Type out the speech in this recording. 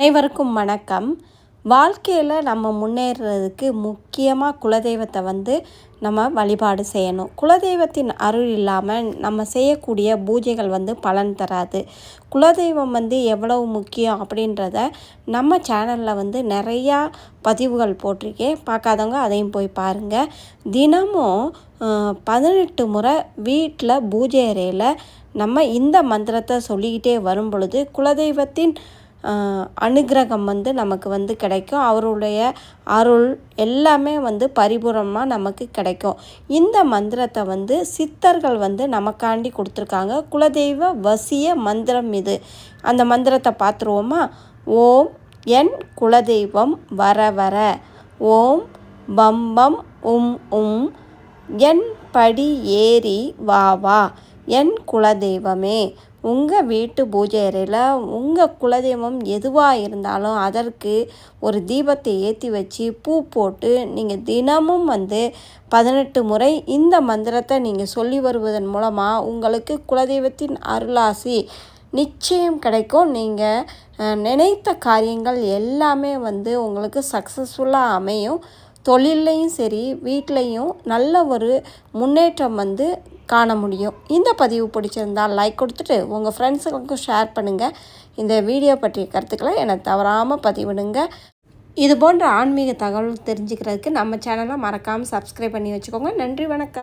அனைவருக்கும் வணக்கம். வாழ்க்கையில் நம்ம முன்னேறுறதுக்கு முக்கியமாக குலதெய்வத்தை வந்து நம்ம வழிபாடு செய்யணும். குலதெய்வத்தின் அருள் இல்லாமல் நம்ம செய்யக்கூடிய பூஜைகள் வந்து பலன் தராது. குலதெய்வம் வந்து எவ்வளவு முக்கியம் அப்படின்றத நம்ம சேனலில் வந்து நிறையா பதிவுகள் போட்டிருக்கேன். பார்க்காதவங்க அதையும் போய் பாருங்கள் தினமும் பதினெட்டு முறை வீட்டில் பூஜை அறையில் நம்ம இந்த மந்திரத்தை சொல்லிக்கிட்டே வரும் பொழுது குலதெய்வத்தின் அனுகிரகம் வந்து நமக்கு வந்து கிடைக்கும். அவருடைய அருள் எல்லாமே வந்து பரிபூரமாக நமக்கு கிடைக்கும். இந்த மந்திரத்தை வந்து சித்தர்கள் வந்து நமக்காண்டி கொடுத்துருக்காங்க. குலதெய்வ வசிய மந்திரம் இது. அந்த மந்திரத்தை பார்த்துருவோமா? ஓம் என் குலதெய்வம் வர வர. ஓம் பம்பம் உம் உம். என் படி ஏறி வா வா. என் குலதெய்வமே. உங்கள் வீட்டு பூஜை அறையில் உங்கள் குலதெய்வம் எதுவாக இருந்தாலும் அதற்கு ஒரு தீபத்தை ஏற்றி வச்சு பூ போட்டு நீங்கள் தினமும் வந்து பதினெட்டு முறை இந்த மந்திரத்தை நீங்கள் சொல்லி வருவதன் மூலமாக உங்களுக்கு குலதெய்வத்தின் அருளாசி நிச்சயம் கிடைக்கும். நீங்கள் நினைத்த காரியங்கள் எல்லாமே வந்து உங்களுக்கு சக்ஸஸ்ஃபுல்லாக அமையும். தொழில்லையும் சரி வீட்லேயும் நல்ல ஒரு முன்னேற்றம் வந்து காண முடியும். இந்த பதிவு பிடிச்சிருந்தால் லைக் கொடுத்துட்டு உங்கள் ஃப்ரெண்ட்ஸுகளுக்கும் ஷேர் பண்ணுங்கள் இந்த வீடியோ பற்றிய கருத்துக்களை என்னை தவறாமல் பதிவிடுங்க. இது போன்ற ஆன்மீக தகவல் தெரிஞ்சுக்கிறதுக்கு நம்ம சேனலை மறக்காமல் சப்ஸ்கிரைப் பண்ணி வச்சுக்கோங்க. நன்றி வணக்கம்.